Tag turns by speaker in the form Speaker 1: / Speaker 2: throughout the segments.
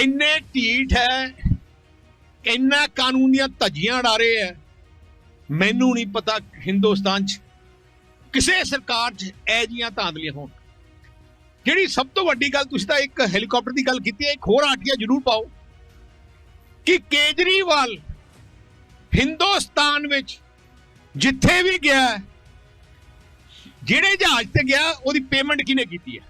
Speaker 1: ਇੰਨੇ ਢੀਠ ਹੈ ਇੰਨਾ ਕਾਨੂੰਨ ਦੀਆਂ ਧੱਜੀਆਂ ਉਡਾ ਰਹੇ ਹੈ ਮੈਨੂੰ ਨਹੀਂ ਪਤਾ ਹਿੰਦੁਸਤਾਨ 'ਚ ਕਿਸੇ ਸਰਕਾਰ 'ਚ ਇਹ ਜੀਆਂ ਧਾਂਦਲੀਆਂ ਹੋਣ। ਜਿਹੜੀ ਸਭ ਤੋਂ ਵੱਡੀ ਗੱਲ ਤੁਸੀਂ ਤਾਂ ਇੱਕ ਹੈਲੀਕਾਪਟਰ ਦੀ ਗੱਲ ਕੀਤੀ ਹੈ ਇੱਕ ਹੋਰ ਆਟੀਆ ਜ਼ਰੂਰ ਪਾਓ ਕਿ ਕੇਜਰੀਵਾਲ ਹਿੰਦੁਸਤਾਨ ਵਿੱਚ ਜਿੱਥੇ ਵੀ ਗਿਆ, ਜਿਹੜੇ ਜਹਾਜ਼ ਤੇ ਗਿਆ, ਉਹਦੀ ਪੇਮੈਂਟ ਕਿਹਨੇ ਕੀਤੀ ਹੈ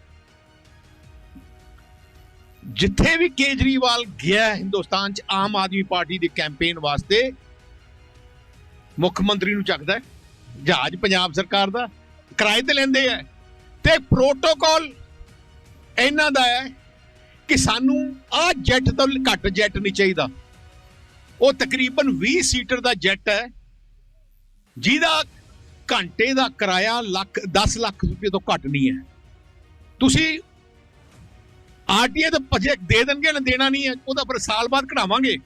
Speaker 1: ਜਿੱਥੇ ਵੀ ਕੇਜਰੀਵਾਲ ਗਿਆ ਹਿੰਦੁਸਤਾਨ ਚ ਆਮ ਆਦਮੀ ਪਾਰਟੀ ਦੇ ਕੈਂਪੇਨ ਵਾਸਤੇ, ਮੁੱਖ ਮੰਤਰੀ ਨੂੰ ਚੱਕਦਾ ਜਹਾਜ਼ ਪੰਜਾਬ ਸਰਕਾਰ ਦਾ, ਕਿਰਾਏ ਤੇ ਲੈਂਦੇ ਹੈ ਤੇ ਪ੍ਰੋਟੋਕਾਲ ਇਹਨਾਂ ਦਾ ਹੈ ਕਿ ਸਾਨੂੰ ਆ ਜੈਟ ਤੋਂ ਘੱਟ ਜੈਟ ਨਹੀਂ ਚਾਹੀਦਾ। ਉਹ ਤਕਰੀਬਨ 20 ਸੀਟਰ ਦਾ ਜੈਟ ਹੈ, ਜਿਹਦਾ ਘੰਟੇ ਦਾ ਕਿਰਾਇਆ ਲੱਖ 10 ਲੱਖ ਰੁਪਏ ਤੋਂ ਘੱਟ ਨਹੀਂ ਹੈ। ਤੁਸੀਂ ਆਰਟੀਏ ਤਾਂ ਪ੍ਰੋਜੈਕਟ ਦੇ ਦੇਣਗੇ, ਨਾ ਦੇਣਾ ਨਹੀਂ ਹੈ, ਉਹਦਾ ਪਰ ਸਾਲ ਬਾਅਦ ਕਢਾਵਾਂਗੇ।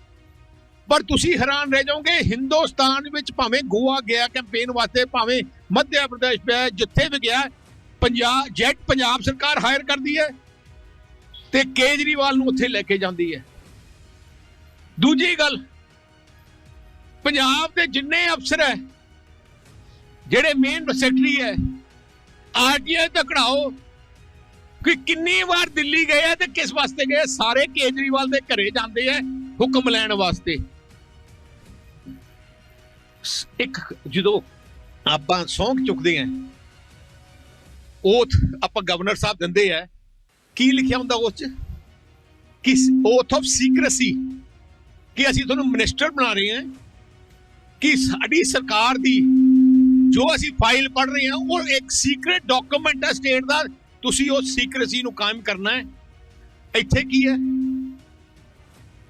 Speaker 1: ਪਰ ਤੁਸੀਂ ਹੈਰਾਨ ਰਹਿ ਜਾਓਗੇ, ਹਿੰਦੁਸਤਾਨ ਵਿੱਚ ਭਾਵੇਂ ਗੋਆ ਗਿਆ ਕੈਂਪੇਨ ਵਾਸਤੇ, ਭਾਵੇਂ ਮੱਧ ਪ੍ਰਦੇਸ਼ ਪਿਆ, ਜਿੱਥੇ ਵੀ ਗਿਆ, ਪੰਜਾਬ, ਜੈਟ ਪੰਜਾਬ ਸਰਕਾਰ ਹਾਇਰ ਕਰਦੀ ਹੈ ਤੇ ਕੇਜਰੀਵਾਲ ਨੂੰ ਉੱਥੇ ਲੈ ਕੇ ਜਾਂਦੀ ਹੈ। ਦੂਜੀ ਗੱਲ, ਪੰਜਾਬ ਦੇ ਜਿੰਨੇ ਅਫਸਰ ਹੈ, ਜਿਹੜੇ ਮੇਨ ਸੈਕਟਰੀ ਹੈ ਆਰਟੀਆਈ ਤਾਂ ਕਢਾਓ ਕਿ ਕਿੰਨੀ ਵਾਰ ਦਿੱਲੀ ਗਏ ਆ ਤੇ ਕਿਸ ਵਾਸਤੇ ਗਏ ਸਾਰੇ ਕੇਜਰੀਵਾਲ ਦੇ ਘਰੇ ਜਾਂਦੇ ਆ ਹੁਕਮ ਲੈਣ ਵਾਸਤੇ। ਇੱਕ ਜਦੋਂ ਆਪਾਂ ਸੌਂਕ ਚੁੱਕਦੇ ਆ, ਓਥ ਆਪਾਂ ਗਵਰਨਰ ਸਾਹਿਬ ਦਿੰਦੇ ਆ, ਕੀ ਲਿਖਿਆ ਹੁੰਦਾ ਉਸ ਚ? ਕਿ ਓਥ ਆਫ ਸੀਕ੍ਰੇਸੀ ਕਿ ਅਸੀਂ ਤੁਹਾਨੂੰ ਮਿਨਿਸਟਰ ਬਣਾ ਰਹੇ ਹਾਂ ਕਿ ਸਾਡੀ ਸਰਕਾਰ ਦੀ ਜੋ ਅਸੀਂ ਫਾਈਲ ਪੜ ਰਹੇ ਹਾਂ ਉਹ ਇੱਕ ਸੀਕ੍ਰੀਟ ਡਾਕੂਮੈਂਟ ਹੈ ਸਟੇਟ ਦਾ ਤੁਸੀਂ ਉਹ ਸੀਕ੍ਰੇਸੀ ਨੂੰ ਕਾਇਮ ਕਰਨਾ ਹੈ? ਇੱਥੇ ਕੀ ਹੈ?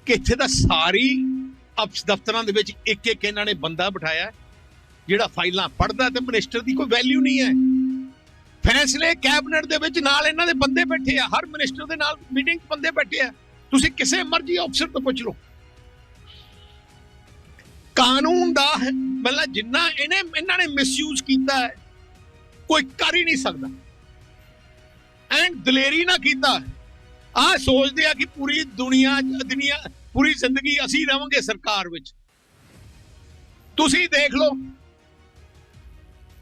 Speaker 1: ਕਿ ਇੱਥੇ ਦਾ ਸਾਰੀ ਅਫਸ ਦਫ਼ਤਰਾਂ ਦੇ ਵਿੱਚ ਇੱਕ ਇੱਕ ਇਹਨਾਂ ਨੇ ਬੰਦਾ ਬਿਠਾਇਆ ਜਿਹੜਾ ਫਾਈਲਾਂ ਪੜਦਾ ਤੇ ਮਿਨਿਸਟਰ ਦੀ ਕੋਈ ਵੈਲਿਊ ਨਹੀਂ ਹੈ। ਫੈਸਲੇ ਕੈਬਨਿਟ ਦੇ ਵਿੱਚ ਨਾਲ ਇਹਨਾਂ ਦੇ ਬੰਦੇ ਬੈਠੇ ਆ, ਹਰ ਮਿਨਿਸਟਰ ਦੇ ਨਾਲ ਮੀਟਿੰਗ ਬੰਦੇ ਬੈਠੇ ਆ। ਤੁਸੀਂ ਕਿਸੇ ਮਰਜ਼ੀ ਅਫਸਰ ਤੋਂ ਪੁੱਛ ਲਓ। ਕਾਨੂੰਨ ਦਾ ਮਤਲਬ ਜਿੰਨਾ ਇਹਨੇ ਇਹਨਾਂ ਨੇ ਮਿਸਯੂਜ਼ ਕੀਤਾ ਕੋਈ ਕਰ ਹੀ ਨਹੀਂ ਸਕਦਾ। ਐਂਡ ਦਲੇਰੀ ਨਾ ਕੀਤਾ। ਆ ਸੋਚਦੇ ਆ ਕਿ ਪੂਰੀ ਦੁਨੀਆ ਦੁਨੀਆ ਪੂਰੀ ਜ਼ਿੰਦਗੀ ਅਸੀਂ ਰਵਾਂਗੇ ਸਰਕਾਰ ਵਿੱਚ। ਤੁਸੀਂ ਦੇਖ ਲਓ।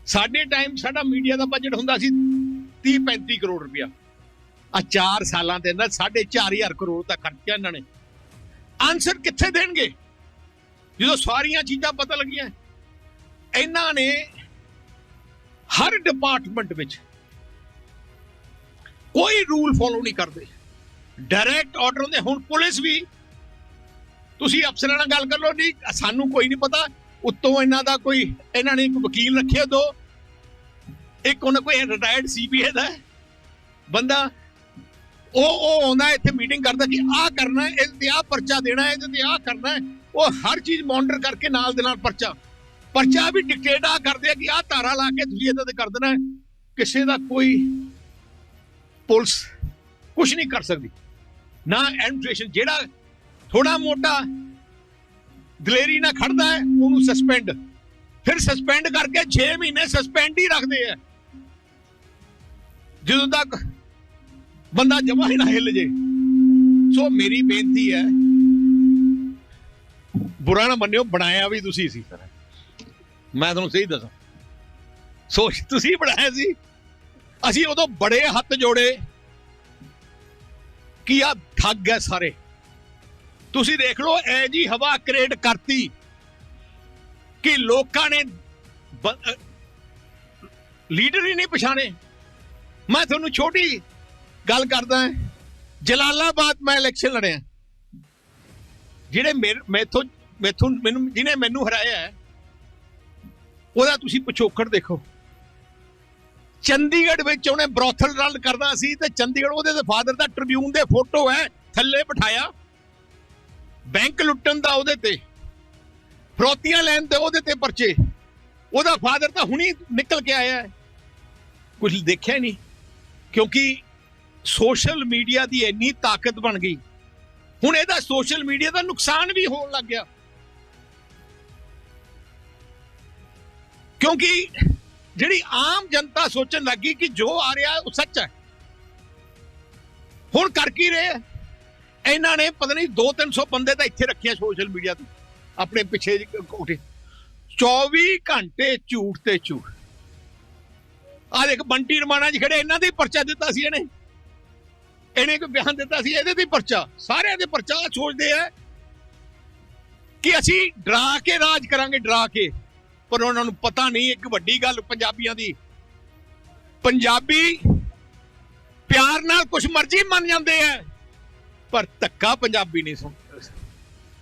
Speaker 1: ਸਾਡੇ ਟਾਈਮ ਸਾਡਾ ਮੀਡੀਆ ਦਾ ਬਜਟ ਹੁੰਦਾ ਸੀ 30 35 ਕਰੋੜ ਰੁਪਇਆ। ਆ 4 ਸਾਲਾਂ ਦੇ ਅੰਦਰ 4.5 ਕਰੋੜ ਦਾ ਖਰਚਿਆ ਇਹਨਾਂ ਨੇ। ਆਨਸਰ ਕਿੱਥੇ ਦੇਣਗੇ? ਜਦੋਂ ਸਾਰੀਆਂ ਚੀਜ਼ਾਂ ਪਤਾ ਲੱਗੀਆਂ, ਇਹਨਾਂ ਨੇ ਹਰ ਡਿਪਾਰਟਮੈਂਟ ਵਿੱਚ ਕੋਈ ਰੂਲ ਫੋਲੋ ਨਹੀਂ ਕਰਦੇ। ਡਾਇਰੈਕਟ ਆਰਡਰ ਹੁੰਦੇ। ਹੁਣ ਪੁਲਿਸ ਵੀ, ਤੁਸੀਂ ਅਫਸਰਾਂ ਨਾਲ ਗੱਲ ਕਰ ਲਓ। ਨਹੀਂ, ਸਾਨੂੰ ਕੋਈ ਨਹੀਂ ਪਤਾ। ਉੱਤੋਂ ਇਹਨਾਂ ਦਾ ਕੋਈ, ਇਹਨਾਂ ਨੇ ਇੱਕ ਵਕੀਲ ਰੱਖਿਆ ਦੋ। ਇੱਕ ਉਹਨਾਂ ਕੋਈ ਰਿਟਾਇਰਡ ਸੀਪੀਏ ਦਾ ਬੰਦਾ, ਉਹ ਉਹ ਆਉਂਦਾ ਇੱਥੇ ਮੀਟਿੰਗ ਕਰਦਾ ਕਿ ਆਹ ਕਰਨਾ ਹੈ, ਇਹਦੇ ਤੇ ਆਹ ਪਰਚਾ ਦੇਣਾ ਹੈ, ਇਹਦੇ ਤੇ ਆਹ ਕਰਨਾ ਹੈ। ਉਹ ਹਰ ਚੀਜ਼ ਮੌਨੀਟਰ ਕਰਕੇ ਨਾਲ ਦੇ ਨਾਲ ਪਰਚਾ। ਪਰਚਾ ਵੀ ਡਿਕਟੇਟ ਆ ਕਰਦੇ ਆ ਕਿ ਆਹ ਧਾਰਾ ਲਾ ਕੇ ਤੁਸੀਂ ਇਹਦੇ ਤੇ ਕਰ ਦੇਣਾ ਕਿਸੇ ਦਾ ਕੋਈ ਪੁਲਿਸ ਕੁਝ ਨਹੀਂ ਕਰ ਸਕਦੀ। ਨਾ ਐਡਮਿਨਿਸਟ੍ਰੇਸ਼ਨ ਜਿਹੜਾ ਥੋੜਾ ਮੋਟਾ ਦਲੇਰੀ ਨਾਲ ਖੜਦਾ ਹੈ, ਉਹਨੂੰ ਸਸਪੈਂਡ ਫਿਰ ਸਸਪੈਂਡ ਕਰਕੇ 6 ਮਹੀਨੇ ਸਸਪੈਂਡ ਹੀ ਰੱਖਦੇ ਆ। ਜਦੋਂ ਤੱਕ ਬੰਦਾ ਜਮਾ ਹੀ ਨਾ ਹਿੱਲ ਜੇ। ਸੋ ਮੇਰੀ ਬੇਨਤੀ ਹੈ, ਬੁਰਾ ਨਾ ਮੰਨਿਓ, ਬਣਾਇਆ ਵੀ ਤੁਸੀਂ ਸੀ। ਸਰ ਮੈਂ ਤੁਹਾਨੂੰ ਸਹੀ ਦੱਸਾਂ। ਸੋ ਤੁਸੀਂ ਬਣਾਇਆ ਸੀ। ਅਸੀਂ ਉਦੋਂ ਬੜੇ ਹੱਥ ਜੋੜੇ ਕਿ ਆ ਠੱਗ ਹੈ ਸਾਰੇ। ਤੁਸੀਂ ਦੇਖ ਲਓ ਐ ਜੀ ਹਵਾ ਕ੍ਰੀਏਟ ਕਰਤੀ ਕਿ ਲੋਕਾਂ ਨੇ ਲੀਡਰ ਹੀ ਨਹੀਂ ਪਛਾਣੇ। ਮੈਂ ਤੁਹਾਨੂੰ ਛੋਟੀ ਗੱਲ ਕਰਦਾ ਜਲਾਲਾਬਾਦ ਮੈਂ ਇਲੈਕਸ਼ਨ ਲੜਿਆ। ਜਿਹੜੇ ਮੇਰੇ- ਮੈਥੋਂ ਮੈਥੋਂ ਮੈਨੂੰ ਜਿਹਨੇ ਮੈਨੂੰ ਹਰਾਇਆ ਉਹਦਾ ਤੁਸੀਂ ਪਿਛੋਕੜ ਦੇਖੋ। ਚੰਡੀਗੜ੍ਹ ਵਿੱਚ ਉਹਨੇ ਬਰੋਥਲ ਰਨ ਕਰਦਾ ਸੀ ਤੇ ਚੰਡੀਗੜ੍ਹ ਉਹਦੇ ਦੇ ਫਾਦਰ ਦਾ ਟ੍ਰਿਬਿਊਨ ਦੇ ਫੋਟੋ ਹੈ, ਥੱਲੇ ਬਿਠਾਇਆ। ਬੈਂਕ ਲੁੱਟਣ ਦਾ ਉਹਦੇ ਤੇ। ਫਰੋਤੀਆਂ ਲੈਣ ਤੇ ਉਹਦੇ ਤੇ ਪਰਚੇ। ਉਹਦਾ ਫਾਦਰ ਤਾਂ ਹੁਣੀ ਨਿਕਲ ਕੇ ਆਇਆ ਹੈ। ਕੁਝ ਦੇਖਿਆ ਨਹੀਂ, ਕਿਉਂਕਿ ਸੋਸ਼ਲ ਮੀਡੀਆ ਦੀ ਇੰਨੀ ਤਾਕਤ ਬਣ ਗਈ। ਹੁਣ ਇਹਦਾ ਸੋਸ਼ਲ ਮੀਡੀਆ ਦਾ ਨੁਕਸਾਨ ਵੀ ਹੋਣ ਲੱਗ ਗਿਆ। ਕਿਉਂਕਿ ਜਿਹੜੀ ਆਮ ਜਨਤਾ ਸੋਚਣ ਲੱਗੀ ਕਿ ਜੋ ਆ ਰਿਹਾ ਉਹ ਸੱਚ ਹੈ। ਹੁਣ ਕਰ ਕੀ ਰਹੇ ਹੈ? ਇਹਨਾਂ ਨੇ ਪਤਾ ਨਹੀਂ 2-300 ਬੰਦੇ ਤਾਂ ਇੱਥੇ ਰੱਖਿਆ ਸੋਸ਼ਲ ਮੀਡੀਆ ਤੇ, ਆਪਣੇ ਪਿੱਛੇ ਜਿਹੇ ਕੋਠੇ। 24 ਘੰਟੇ ਝੂਠ ਤੇ ਝੂਠ। ਆ ਦੇਖ, ਬੰਟੀ ਰਮਾਣਾ ਜੀ ਖੜੇ, ਇਹਨਾਂ ਦੇ ਹੀ ਪਰਚਾ ਦਿੱਤਾ ਸੀ ਇਹਨੇ। ਇਹਨੇ ਕੋਈ ਬਿਆਨ ਦਿੱਤਾ ਸੀ, ਇਹਦੇ ਤੇ ਪਰਚਾ। ਸਾਰਿਆਂ ਦੇ ਪਰਚਾ ਸੋਚਦੇ ਆ ਕਿ ਅਸੀਂ ਡਰਾ ਕੇ ਰਾਜ ਕਰਾਂਗੇ, ਡਰਾ ਕੇ। ਪਰ ਉਹਨਾਂ ਨੂੰ ਪਤਾ ਨਹੀਂ ਇੱਕ ਵੱਡੀ ਗੱਲ ਪੰਜਾਬੀਆਂ ਦੀ। ਪੰਜਾਬੀ ਪਿਆਰ ਨਾਲ ਕੁਝ ਮਰਜ਼ੀ ਮੰਨ ਜਾਂਦੇ ਆ, ਪਰ ਧੱਕਾ ਪੰਜਾਬੀ ਨਹੀਂ ਸੁਣ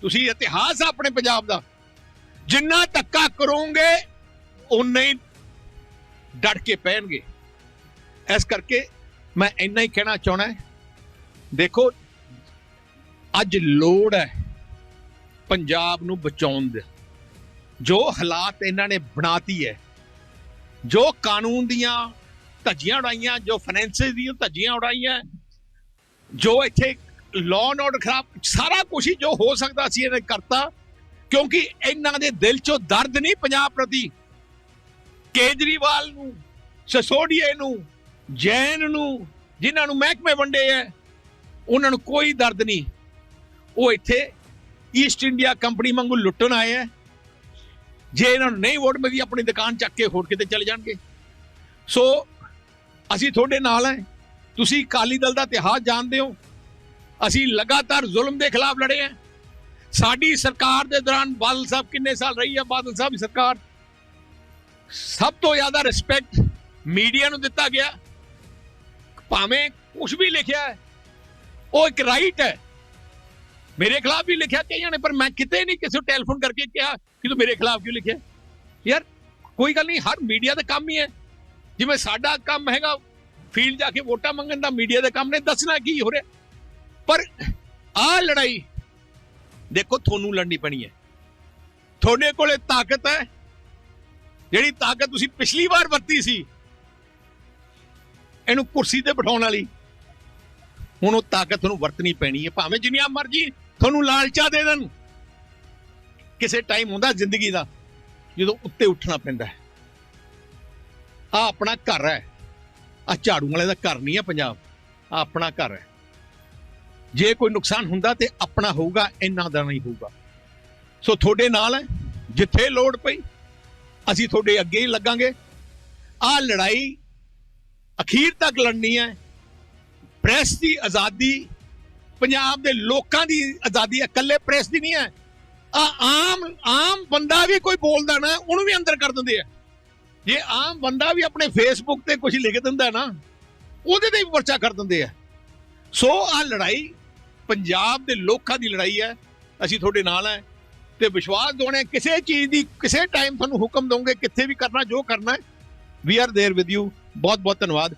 Speaker 1: ਤੁਸੀਂ ਇਤਿਹਾਸ ਆਪਣੇ ਪੰਜਾਬ ਦਾ। ਜਿੰਨਾ ਧੱਕਾ ਕਰੋਗੇ ਉਨਾ ਹੀ ਡਟ ਕੇ ਪੈਣਗੇ। ਇਸ ਕਰਕੇ ਮੈਂ ਇੰਨਾ ਹੀ ਕਹਿਣਾ ਚਾਹਣਾ ਦੇਖੋ, ਅੱਜ ਲੋੜ ਹੈ ਪੰਜਾਬ ਨੂੰ ਬਚਾਉਣ ਦੀ। ਜੋ ਹਾਲਾਤ ਇਹਨਾਂ ਨੇ ਬਣਾਤੀ ਹੈ, ਜੋ ਕਾਨੂੰਨ ਦੀਆਂ ਧੱਜੀਆਂ ਉਡਾਈਆਂ, ਜੋ ਫਾਈਨੈਂਸਿਸ ਦੀਆਂ ਧੱਜੀਆਂ ਉਡਾਈਆਂ, ਜੋ ਇੱਥੇ ਲਾਅ ਐਂਡ ਆਰਡਰ ਖਰਾਬ, ਸਾਰਾ ਕੁਝ ਹੀ ਜੋ ਹੋ ਸਕਦਾ ਸੀ ਇਹਨੇ ਕਰਤਾ, ਕਿਉਂਕਿ ਇਹਨਾਂ ਦੇ ਦਿਲ 'ਚੋਂ ਦਰਦ ਨਹੀਂ ਪੰਜਾਬ ਪ੍ਰਤੀ। ਕੇਜਰੀਵਾਲ ਨੂੰ, ਸਸੋਡੀਏ ਨੂੰ, ਜੈਨ ਨੂੰ, ਜਿਨ੍ਹਾਂ ਨੂੰ ਮਹਿਕਮੇ ਵੰਡੇ ਐ ਉਹਨਾਂ ਨੂੰ ਕੋਈ ਦਰਦ ਨਹੀਂ। ਉਹ ਇੱਥੇ ਈਸਟ ਇੰਡੀਆ ਕੰਪਨੀ ਵਾਂਗੂ ਲੁੱਟਣ ਆਏ ਐ ਜੇ ਇਹਨਾਂ ਨੂੰ ਨਹੀਂ ਵੋਟ ਮਿਲਦੀ, ਆਪਣੀ ਦੁਕਾਨ ਚੱਕ ਕੇ ਹੋਰ ਕਿਤੇ ਚਲੇ ਜਾਣਗੇ। ਸੋ ਅਸੀਂ ਤੁਹਾਡੇ ਨਾਲ ਹੈ। ਤੁਸੀਂ ਕਾਲੀ ਦਲ ਦਾ ਇਤਿਹਾਸ ਜਾਣਦੇ ਹੋ। ਅਸੀਂ ਲਗਾਤਾਰ ਜ਼ੁਲਮ ਦੇ ਖਿਲਾਫ ਲੜੇ ਆ ਸਾਡੀ ਸਰਕਾਰ ਦੇ ਦੌਰਾਨ ਬਾਦਲ ਸਾਹਿਬ ਕਿੰਨੇ ਸਾਲ ਰਹੀ ਹੈ ਬਾਦਲ ਸਾਹਿਬ ਦੀ ਸਰਕਾਰ ਸਭ ਤੋਂ ਜ਼ਿਆਦਾ ਰਿਸਪੈਕਟ ਮੀਡੀਆ ਨੂੰ ਦਿੱਤਾ ਗਿਆ। ਭਾਵੇਂ ਕੁਝ ਵੀ ਲਿਖਿਆ ਹੈ, ਉਹ ਇੱਕ ਰਾਈਟ ਹੈ। ਮੇਰੇ ਖਿਲਾਫ ਵੀ ਲਿਖਿਆ ਕਈਆਂ ਨੇ, ਪਰ ਮੈਂ ਕਿਤੇ ਨਹੀਂ ਕਿਸੇ ਨੂੰ ਟੈਲੀਫੋਨ ਕਰਕੇ ਕਿਹਾ ਕਿ ਤੂੰ ਮੇਰੇ ਖਿਲਾਫ ਕਿਉਂ ਲਿਖਿਆ? ਯਾਰ, ਕੋਈ ਗੱਲ ਨਹੀਂ, ਹਰ ਮੀਡੀਆ ਦਾ ਕੰਮ ਹੀ ਹੈ। ਜਿਵੇਂ ਸਾਡਾ ਕੰਮ ਹੈਗਾ ਫੀਲਡ ਜਾ ਕੇ ਵੋਟਾਂ ਮੰਗਣ ਦਾ ਮੀਡੀਆ ਦੇ ਕੰਮ ਨੇ, ਦੱਸਣਾ ਕੀ ਹੋ ਰਿਹਾ? ਪਰ ਆਹ ਲੜਾਈ, ਦੇਖੋ ਤੁਹਾਨੂੰ ਲੜਨੀ ਪੈਣੀ ਹੈ। ਤੁਹਾਡੇ ਕੋਲੇ ਤਾਕਤ ਹੈ। ਜਿਹੜੀ ਤਾਕਤ ਤੁਸੀਂ ਪਿਛਲੀ ਵਾਰ ਵਰਤੀ ਸੀ, ਇਹਨੂੰ ਕੁਰਸੀ ਤੇ ਬਿਠਾਉਣ ਵਾਲੀ, ਹੁਣ ਉਹ ਤਾਕਤ ਤੁਹਾਨੂੰ ਵਰਤਣੀ ਪੈਣੀ ਹੈ। ਭਾਵੇਂ ਜਿੰਨੀਆਂ ਮਰਜ਼ੀ ਤੁਹਾਨੂੰ ਲਾਲਚਾ ਦੇ ਦੇਣ। ਕਿਸੇ ਟਾਈਮ ਹੁੰਦਾ ਜ਼ਿੰਦਗੀ ਦਾ, ਜਦੋਂ ਉੱਤੇ ਉੱਠਣਾ ਪੈਂਦਾ ਹੈ। ਆ ਆਪਣਾ ਘਰ ਹੈ। ਆ ਝਾੜੂ ਵਾਲੇ ਦਾ ਘਰ ਨਹੀਂ ਹੈ ਪੰਜਾਬ। ਆ ਆਪਣਾ ਘਰ ਹੈ। ਜੇ ਕੋਈ ਨੁਕਸਾਨ ਹੁੰਦਾ ਤੇ ਆਪਣਾ ਹੋਊਗਾ ਇਹਨਾਂ ਦਾ ਨਹੀਂ ਹੋਊਗਾ। ਸੋ ਤੁਹਾਡੇ ਨਾਲ ਹੈ, ਜਿੱਥੇ ਲੋੜ ਪਈ, ਅਸੀਂ ਤੁਹਾਡੇ ਅੱਗੇ ਹੀ ਲੱਗਾਂਗੇ। ਆ ਲੜਾਈ ਅਖੀਰ ਤੱਕ ਲੜਨੀ ਹੈ। ਪ੍ਰੈਸ ਦੀ ਆਜ਼ਾਦੀ, ਪੰਜਾਬ ਦੇ ਲੋਕਾਂ ਦੀ ਆਜ਼ਾਦੀ ਇਕੱਲੇ ਪ੍ਰੈਸ ਦੀ ਨਹੀਂ ਹੈ ਆ ਆਮ ਆਮ ਬੰਦਾ ਵੀ ਕੋਈ ਬੋਲਦਾ ਨਾ ਉਹਨੂੰ ਵੀ ਅੰਦਰ ਕਰ ਦਿੰਦੇ ਆ ਜੇ ਆਮ ਬੰਦਾ ਵੀ ਆਪਣੇ ਫੇਸਬੁੱਕ ਤੇ ਕੁਝ ਲਿਖ ਦਿੰਦਾ ਨਾ ਉਹਦੇ ਤੇ ਵੀ ਪਰਚਾ ਕਰ ਦਿੰਦੇ ਆ ਸੋ ਆ ਲੜਾਈ ਪੰਜਾਬ ਦੇ ਲੋਕਾਂ ਦੀ ਲੜਾਈ ਹੈ ਅਸੀਂ ਤੁਹਾਡੇ ਨਾਲ ਹੈ ਤੇ ਵਿਸ਼ਵਾਸ ਦੋਣੇ ਕਿਸੇ ਚੀਜ਼ ਦੀ ਕਿਸੇ ਟਾਈਮ ਤੁਹਾਨੂੰ ਹੁਕਮ ਦੋਗੇ ਕਿੱਥੇ ਵੀ ਕਰਨਾ ਜੋ ਕਰਨਾ ਹੈ we are there with you ਬਹੁਤ ਬਹੁਤ ਧੰਨਵਾਦ